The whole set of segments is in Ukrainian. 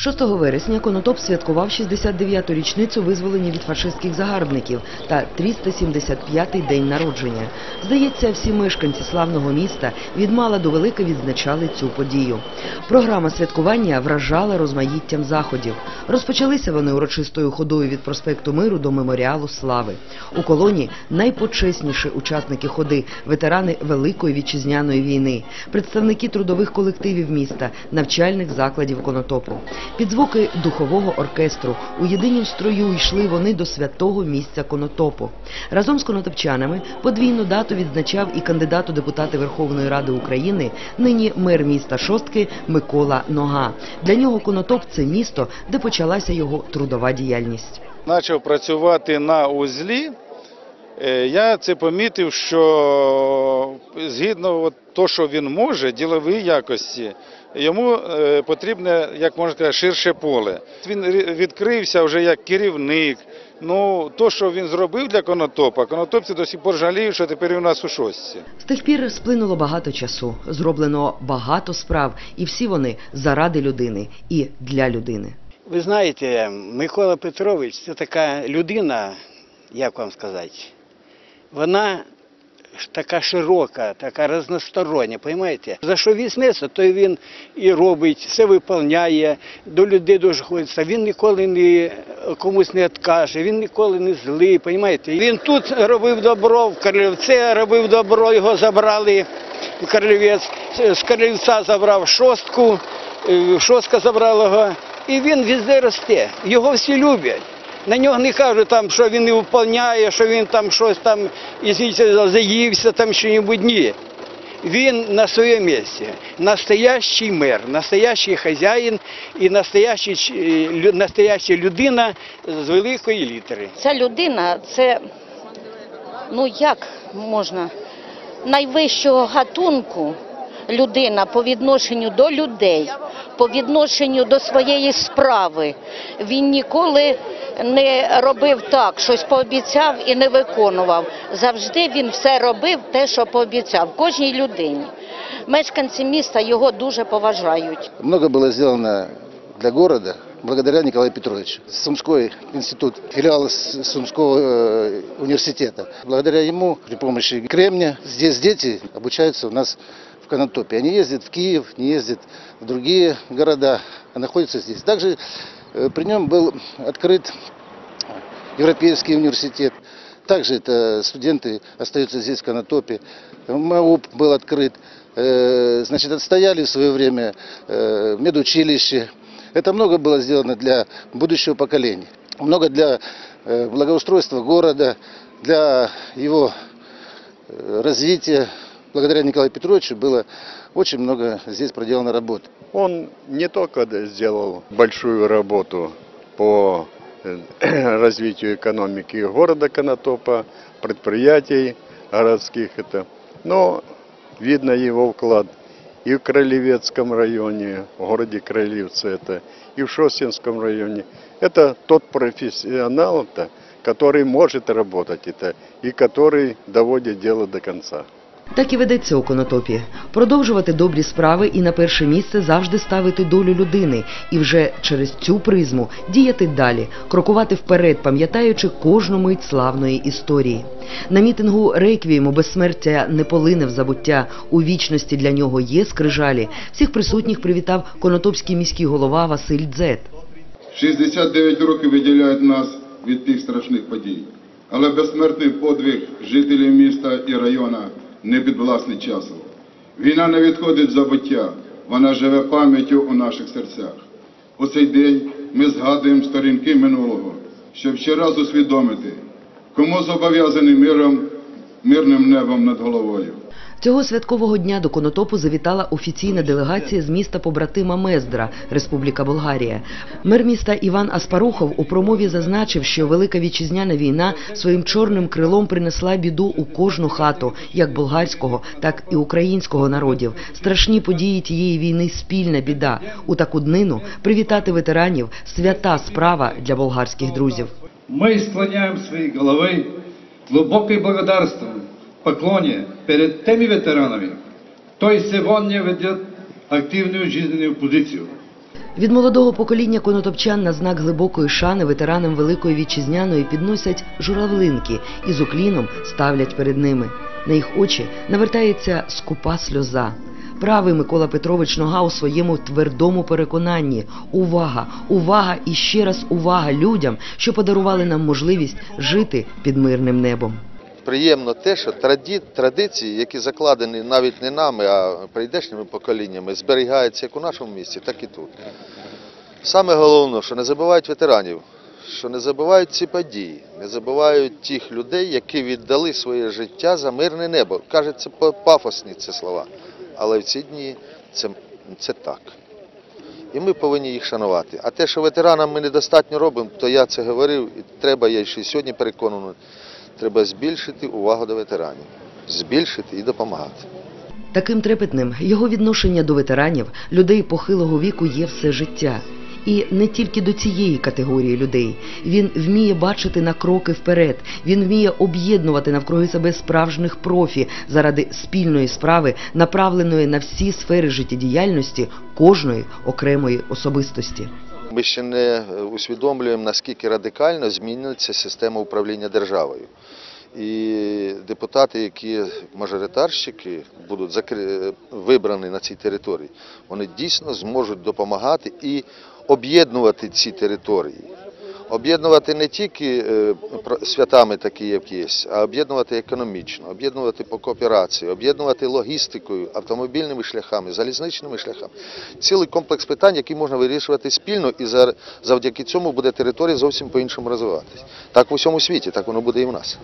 6 вересня Конотоп святкував 69-ту річницю визволення від фашистських загарбників та 375-й день народження. Здається, всі мешканці славного міста від мала до велика відзначали цю подію. Програма святкування вражала розмаїттям заходів. Розпочалися вони урочистою ходою від проспекту Миру до меморіалу Слави. У колоні найпочесніші учасники ходи, ветерани Великої вітчизняної війни, представники трудових колективів міста, навчальних закладів Конотопу. Під звуки духового оркестру у єдинім строю йшли вони до святого місця Конотопу. Разом з конотопчанами подвійну дату відзначав і кандидат у депутати Верховної Ради України, нині мер міста Шостки Микола Нога. Для нього Конотоп це місто, де почалася його трудова діяльність. почав працювати на узлі, е, я це помітив, що згідно от то, що він може, ділові якості, йому е, потрібне, як можна сказати, ширше поле. Він відкрився вже як керівник. Ну, то, що він зробив для конотопа, конотопці до сих пор жаліють, що тепер він у нас у шостці. З тих пір сплинуло багато часу, зроблено багато справ, і всі вони заради людини і для людини. Ви знаєте, Микола Петрович це така людина, як вам сказати, вона така широка, така різностороння, розумієте? За що візьметься, то він і робить, все виповняє, до людей дуже ходиться. Він ніколи не комусь не відкаже, він ніколи не злий, розумієте? Він тут робив добро, в Карлівце робив добро, його забрали в Карлівець, з Карлівця забрав шостку, е, шостка забрала його. І він везде росте. Його всі люблять. На нього не кажуть, там, що він не виконує, що він там щось там заївся, там що-небудь. Ні. Він на своєму місці. Настоящий мер, настоящий хазяїн і е, настояща людина з великої літери. Ця людина це, ну як можна, найвищого гатунку людина по відношенню до людей, по відношенню до своєї справи. Він ніколи не робив так, щось пообіцяв і не виконував. Завжди він все робив те, що пообіцяв, кожній людині. Мешканці міста його дуже поважають. Много было сделано для города благодаря Николаю Петровичу. Сумской институт, филиал С- Сумского э, университета. Благодаря ему, при помощи Кремня, здесь дети обучаются у нас в Конотопе. Они ездят в Киев, не ездят в другие города, а находятся здесь. Также э, при нем был открыт Европейский университет. Также это студенты остаются здесь, в Конотопе. МАУП был открыт. Э, Значит, отстояли в свое время э, медучилище. Это много было сделано для будущего поколения. Много для благоустройства города, для его развития. Благодаря Николаю Петровичу было очень много здесь проделано работы. Он не только сделал большую работу по э, развитию экономики города Конотопа, предприятий городских, это, но видно его вклад и в Кролевецком районе, в городе Кролевце, это, и в Шостинском районе. Это тот профессионал, -то, который может работать это, и который доводит дело до конца. Так і ведеться у конотопі продовжувати добрі справи і на перше місце завжди ставити долю людини, і вже через цю призму діяти далі, крокувати вперед, пам'ятаючи кожну мить славної історії. На мітингу реквієму безсмертя не полине в забуття. У вічності для нього є скрижалі. Всіх присутніх привітав конотопський міський голова Василь Дзет. 69 років виділяють нас від тих страшних подій. Але безсмертний подвиг жителів міста і району не підвласний часу. Війна не відходить в забуття, вона живе пам'яттю у наших серцях. У цей день ми згадуємо сторінки минулого, щоб ще раз усвідомити, кому зобов'язаний миром, мирним небом над головою. Цього святкового дня до Конотопу завітала офіційна делегація з міста побратима Мездра, Республіка Болгарія. Мер міста Іван Аспарухов у промові зазначив, що Велика вітчизняна війна своїм чорним крилом принесла біду у кожну хату, як болгарського, так і українського народів. Страшні події тієї війни спільна біда. У таку днину привітати ветеранів свята справа для болгарських друзів. Мы склоняем свои головы в глубокое благодарство, поклоне перед теми ветеранами, кто и сегодня ведет активную жизненную позицию. Від молодого покоління конотопчан на знак глибокої шани ветеранам Великої Вітчизняної підносять журавлинки і з укліном ставлять перед ними. На їх очі навертається скупа сльоза. Правий Микола Петрович Нога у своєму твердому переконанні. Увага, увага і ще раз увага людям, що подарували нам можливість жити під мирним небом. Приємно те, що традиції, які закладені навіть не нами, а прийдешніми поколіннями, зберігаються як у нашому місті, так і тут. Саме головне, що не забувають ветеранів, що не забувають ці події, не забувають тих людей, які віддали своє життя за мирне небо. Кажеться, па- пафосні ці слова, але в ці дні це, це так. І ми повинні їх шанувати. А те, що ветеранам ми недостатньо робимо, то я це говорив, і треба, я ще сьогодні переконаний, треба збільшити увагу до ветеранів, збільшити і допомагати. Таким трепетним його відношення до ветеранів, людей похилого віку є все життя. І не тільки до цієї категорії людей. Він вміє бачити на кроки вперед. Він вміє об'єднувати навкруги себе справжніх профі заради спільної справи, направленої на всі сфери життєдіяльності кожної окремої особистості. Ми ще не е, усвідомлюємо, наскільки радикально зміниться система управління державою. І депутати, які мажоритарщики будуть закри- вибрані на цій території, вони дійсно зможуть допомагати і об'єднувати ці території. Об'єднувати не тільки е, святами, такі, як є, а об'єднувати економічно, об'єднувати по кооперації, об'єднувати логістикою, автомобільними шляхами, залізничними шляхами. Цілий комплекс питань, які можна вирішувати спільно, і за- завдяки цьому буде територія зовсім по-іншому розвиватися. Так в усьому світі, так воно буде і в нас.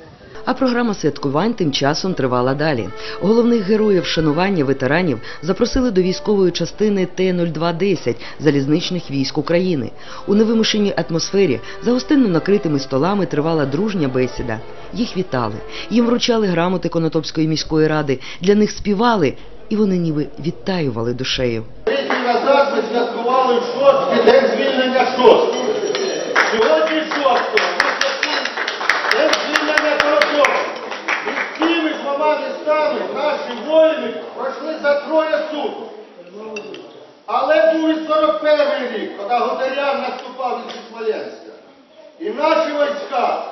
А програма святкувань тим часом тривала далі. Головних героїв шанування ветеранів запросили до військової частини Т-0210 залізничних військ України. У невимушеній атмосфері за гостинно накритими столами тривала дружня бесіда. Їх вітали, їм вручали грамоти Конотопської міської ради, для них співали, і вони ніби відтаювали душею. Рік назад ми святкували шостий день звільнення шостого. Сьогодні шостого. День звільнення Коротова. І з цими двома містами наші воїни пройшли за троє суток. Але був і 41 рік, коли Годарян наступав із Смоленська. І наші війська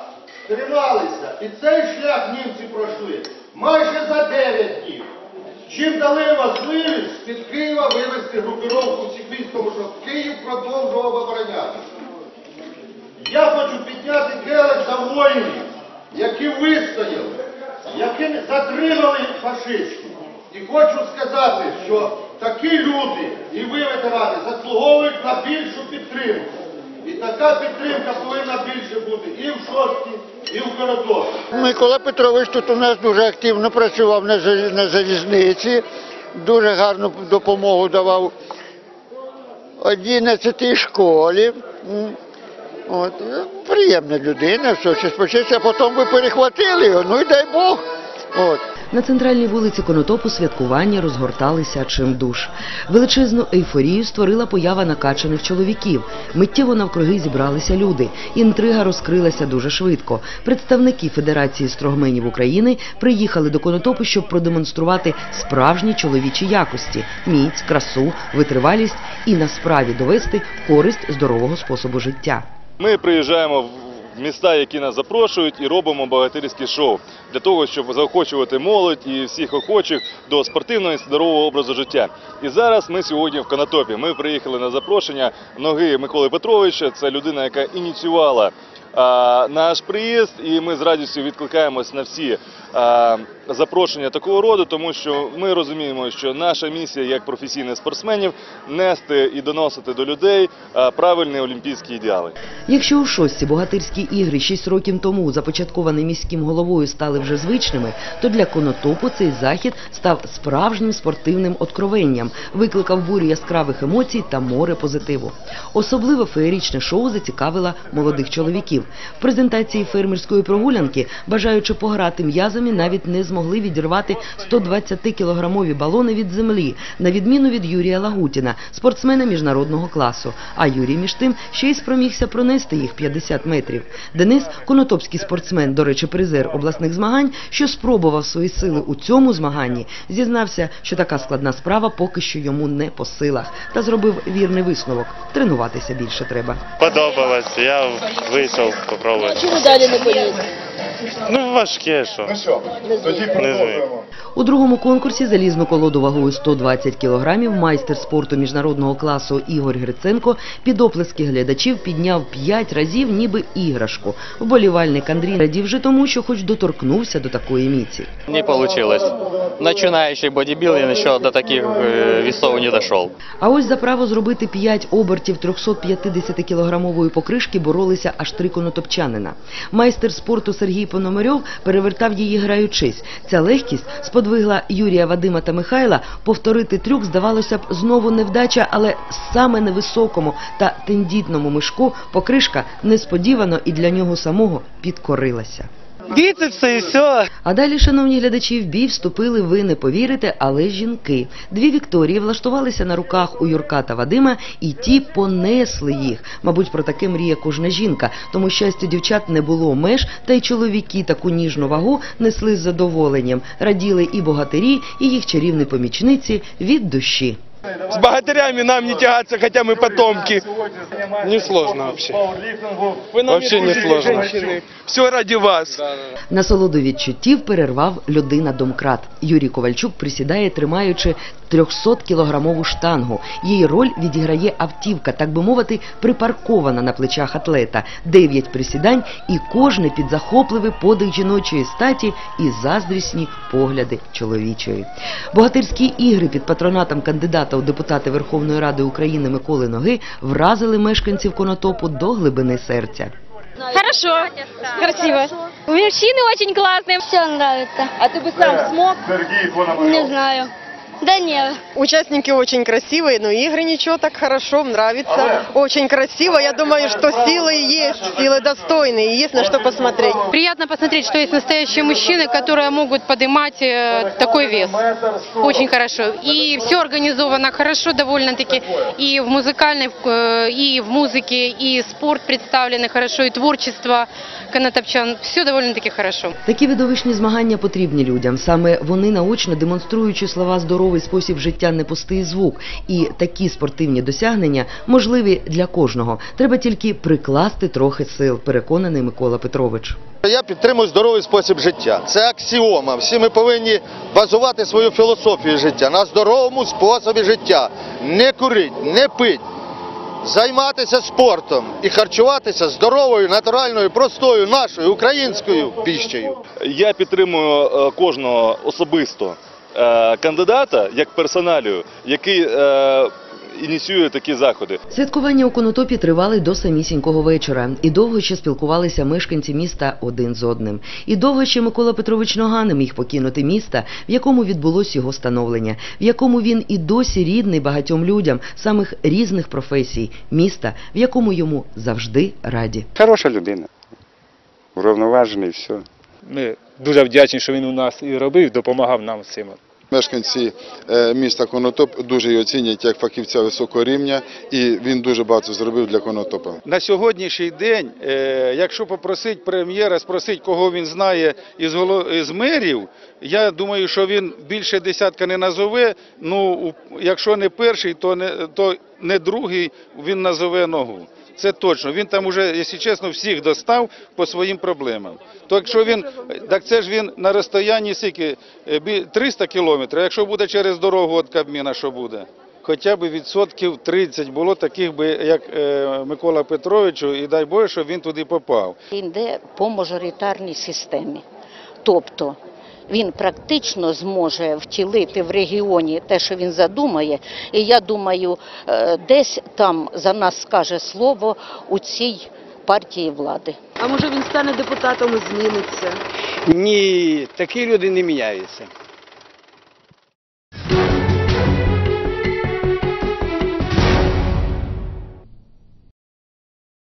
трималися. І цей шлях німці пройшли майже за 9 днів. Чим дали можливість з-під Києва вивезти групировку всіх тому що Київ продовжував обороняти. Я хочу підняти келих за воїнів, які вистояли, які затримали фашистів. І хочу сказати, що такі люди, і ви, ветерани, заслуговують на більшу підтримку. І така підтримка повинна більше бути і в Шостці, і в Коротові. Микола Петрович тут у нас дуже активно працював на залізниці, дуже гарну допомогу давав 11 школі. От, е, приємна людина, все, чи спочатку, а потім ви перехватили його, ну і дай Бог. От. На центральній вулиці Конотопу святкування розгорталися чимдуж. Величезну ейфорію створила поява накачаних чоловіків. Миттєво навкруги зібралися люди. Інтрига розкрилася дуже швидко. Представники Федерації строгменів України приїхали до Конотопу, щоб продемонструвати справжні чоловічі якості: міць, красу, витривалість і на справі довести користь здорового способу життя. Ми приїжджаємо в міста, які нас запрошують, і робимо багатирське шоу для того, щоб заохочувати молодь і всіх охочих до спортивного і здорового образу життя. І зараз ми сьогодні в Конотопі. Ми приїхали на запрошення ноги Миколи Петровича. Це людина, яка ініціювала наш приїзд, і ми з радістю відкликаємось на всі запрошення такого роду, тому що ми розуміємо, що наша місія як професійних спортсменів нести і доносити до людей правильні олімпійські ідеали. Якщо у шостці богатирські ігри 6 років тому, започатковані міським головою, стали вже звичними, то для конотопу цей захід став справжнім спортивним откровенням, викликав бурю яскравих емоцій та море позитиву. Особливо феєрічне шоу зацікавило молодих чоловіків. Глядачів. В презентації фермерської прогулянки, бажаючи пограти м'язами, навіть не змогли відірвати 120-кілограмові балони від землі, на відміну від Юрія Лагутіна, спортсмена міжнародного класу. А Юрій між тим ще й спромігся пронести їх 50 метрів. Денис, конотопський спортсмен, до речі, призер обласних змагань, що спробував свої сили у цьому змаганні, зізнався, що така складна справа поки що йому не по силах, та зробив вірний висновок. Тренуватися більше треба. Подобалось, я вийшов попробувати. Чому далі не поїдете? Ну, важке, що. Не знаю. У другому конкурсі залізну колоду вагою 120 кілограмів майстер спорту міжнародного класу Ігор Гриценко під оплески глядачів підняв п'ять разів ніби іграшку. Вболівальник Андрій радів вже тому, що хоч доторкнувся до такої міці. Не получилось. Начинающий бодибилдинг еще до таких э, весов не дошел. А ось за право зробити 5 обертів 350-кілограмової покришки боролися аж три конотопчанина. Майстер спорту Сергій Пономарьов перевертав її граючись. Ця легкість сподвигла Юрія Вадима та Михайла повторити трюк, здавалося б, знову невдача, але саме невисокому та тендітному мишку покришка несподівано і для нього самого підкорилася. Біцепси і все. А далі, шановні глядачі, в бій вступили, ви не повірите, але жінки. Дві Вікторії влаштувалися на руках у Юрка та Вадима, і ті понесли їх. Мабуть, про таке мріє кожна жінка. Тому щастя дівчат не було меж, та й чоловіки таку ніжну вагу несли з задоволенням. Раділи і богатирі, і їх чарівні помічниці від душі. С богатырями нам не тягаться, хотя мы потомки. Не сложно вообще. Вообще не сложно. Все ради вас. Насолоду відчуттів перервав людина-домкрат. Юрій Ковальчук присідає, тримаючи 300-кілограмову штангу. Її роль відіграє автівка, так би мовити, припаркована на плечах атлета. Дев'ять присідань і кожне під захопливий подих жіночої статі і заздрісні погляди чоловічої. Богатирські ігри під патронатом кандидата у депутати Верховної Ради України Миколи Ноги вразили мешканців Конотопу до глибини серця. Хорошо, красиво. Мужчины очень классные. Все нравится. А ты бы сам смог? Не знаю. Да нет. Участники очень красивые, но игры ничего так хорошо, нравится. Очень красиво. Я думаю, что силы есть, силы достойные, есть на что посмотреть. Приятно посмотреть, что есть настоящие мужчины, которые могут поднимать э, такой вес. Очень хорошо. И все организовано хорошо довольно-таки. И в музыкальной, э, и в музыке, и спорт представлены хорошо, и творчество канатопчан. Все довольно-таки хорошо. Такі видовищні змагання потрібні людям. Саме вони наочно демонструючи слова здоровий спосіб життя, не пустий звук. І такі спортивні досягнення можливі для кожного. Треба тільки прикласти трохи сил, переконаний Микола Петрович. Я підтримую здоровий спосіб життя. Це аксіома. Всі ми повинні базувати свою філософію життя на здоровому способі життя. Не курить, не пить, займатися спортом і харчуватися здоровою, натуральною, простою нашою українською піщею. Я підтримую е, кожного особисто кандидата як персоналію, який е, ініціює такі заходи. Святкування у Конотопі тривали до самісінького вечора, і довго ще спілкувалися мешканці міста один з одним. І довго ще Микола Петрович Нога не міг покинути міста, в якому відбулось його становлення, в якому він і досі рідний багатьом людям самих різних професій, міста, в якому йому завжди раді. Хороша людина, врівноважений, все. Ми дуже вдячні, що він у нас і робив, допомагав нам з цим. Мешканці е, міста Конотоп дуже його оцінюють як фахівця високого рівня, і він дуже багато зробив для Конотопа. На сьогоднішній день, е, якщо попросити прем'єра, спросити, кого він знає із, із мерів, я думаю, що він більше десятка не назове. Ну, у- якщо не перший, то не, то не другий, він назове ногу. Це точно. Він там уже, якщо чесно, всіх достав по своїм проблемам. То якщо він, так це ж він на розстоянні скільки? Е, бі- 300 кілометрів. а Якщо буде через дорогу від Кабміна, що буде? Хоча б відсотків 30 було таких би, як е, Микола Петровичу, і дай Боже, щоб він туди попав. Він йде по мажоритарній системі. Тобто він практично зможе втілити в регіоні те, що він задумає. І я думаю, е, десь там за нас скаже слово у цій партії влади. А може він стане депутатом і зміниться? Ні, такі люди не міняються.